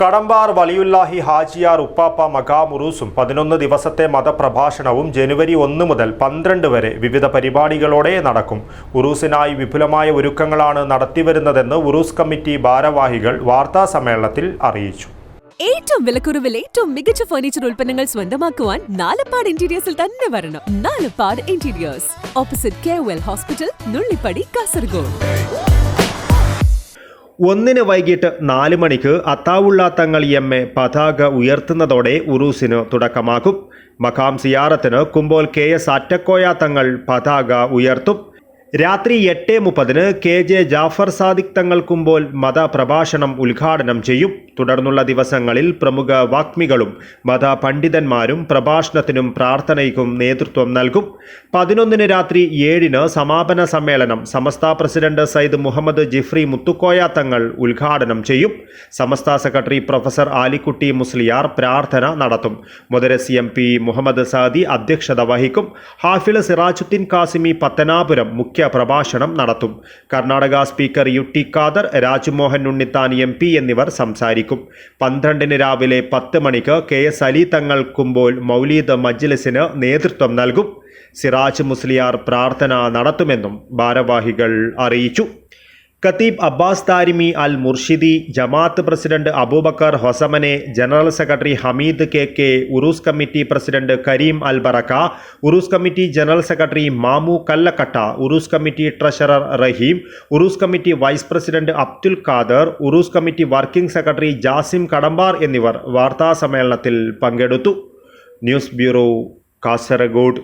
കടമ്പാർ വലിയുല്ലാഹി ഹാജിയാർ ഉപ്പാപ്പ മകാമുറൂസും പതിനൊന്ന് ദിവസത്തെ മതപ്രഭാഷണവും ജനുവരി ഒന്ന് മുതൽ പന്ത്രണ്ട് വരെ വിവിധ പരിപാടികളോടെ നടക്കും. ഉറൂസിനായി വിപുലമായ ഒരുക്കങ്ങളാണ് നടത്തിവരുന്നതെന്ന് ഉറൂസ് കമ്മിറ്റി ഭാരവാഹികൾ വാർത്താ സമ്മേളനത്തിൽ അറിയിച്ചു. ഏറ്റവും വിലക്കുറവിൽ ഏറ്റവും മികച്ച ഫർണിച്ചർ ഉൽപ്പന്നങ്ങൾ സ്വന്തമാക്കുവാൻ നാലപ്പാട് ഇന്റീരിയേഴ്സിൽ തന്നെ വരണം. Nalappad interiors opposite K hospital Nullippady Kasaragod ഒന്നിന് വൈകിട്ട് നാല് മണിക്ക് അത്താവുള്ള തങ്ങൾ എം എ പതാക ഉയർത്തുന്നതോടെ ഉറൂസിന് തുടക്കമാകും. മഖാം സിയാറത്തിന് കുമ്പോൾ കെ എസ് അറ്റക്കോയ തങ്ങൾ പതാക ഉയർത്തും. രാത്രി എട്ട് മുപ്പതിന് കെ ജെ ജാഫർ സാദിഖ് തങ്ങൾ കുമ്പോൾ മതപ്രഭാഷണം ഉദ്ഘാടനം ചെയ്യും. തുടർന്നുള്ള ദിവസങ്ങളിൽ പ്രമുഖ വാഗ്മികളും മതപണ്ഡിതന്മാരും പ്രഭാഷണത്തിനും പ്രാർത്ഥനയ്ക്കും നേതൃത്വം നൽകും. പതിനൊന്നിന് രാത്രി ഏഴിന് സമാപന സമ്മേളനം സമസ്ത പ്രസിഡന്റ് സയ്യിദ് മുഹമ്മദ് ജിഫ്രി മുത്തുക്കോയ തങ്ങൾ ഉദ്ഘാടനം ചെയ്യും. സമസ്ത സെക്രട്ടറി പ്രൊഫസർ ആലിക്കുട്ടി മുസ്ലിയാർ പ്രാർത്ഥന നടത്തും. മുദരസി എം പി മുഹമ്മദ് സാദി അധ്യക്ഷത വഹിക്കും. ഹാഫിൾ സിറാജുദ്ദീൻ കാസിമി പത്തനാപുരം മുഖ്യ പ്രഭാഷണം നടത്തും. Karnataka speaker U T Khader Rajmohan Unnithan M P എന്നിവർ സംസാരിക്കും. പന്ത്രണ്ടിന് രാവിലെ പത്ത് മണിക്ക് കെ എസ് അലി തങ്ങൾ കുമ്പോൾ മൗലീദ് മജ്ലിസിന് നേതൃത്വം നൽകും. സിറാജ് മുസ്ലിയാർ പ്രാർത്ഥന നടത്തുമെന്നും ഭാരവാഹികൾ അറിയിച്ചു. ഖത്തീബ് Abbas Tharimi Al Murshidi Jamaat president Abubakar Hosamane general secretary Hameed K K Uroos committee president Kareem Al Baraka Uroos committee general secretary Mamu Kallakatta Uroos committee treasurer Raheem Uroos committee vice president Abdul Khader Uroos committee working secretary Jasim Kadambar എന്നിവർ വാർത്താ സമ്മേളനത്തിൽ പങ്കെടുത്തു. News bureau Kasaragod.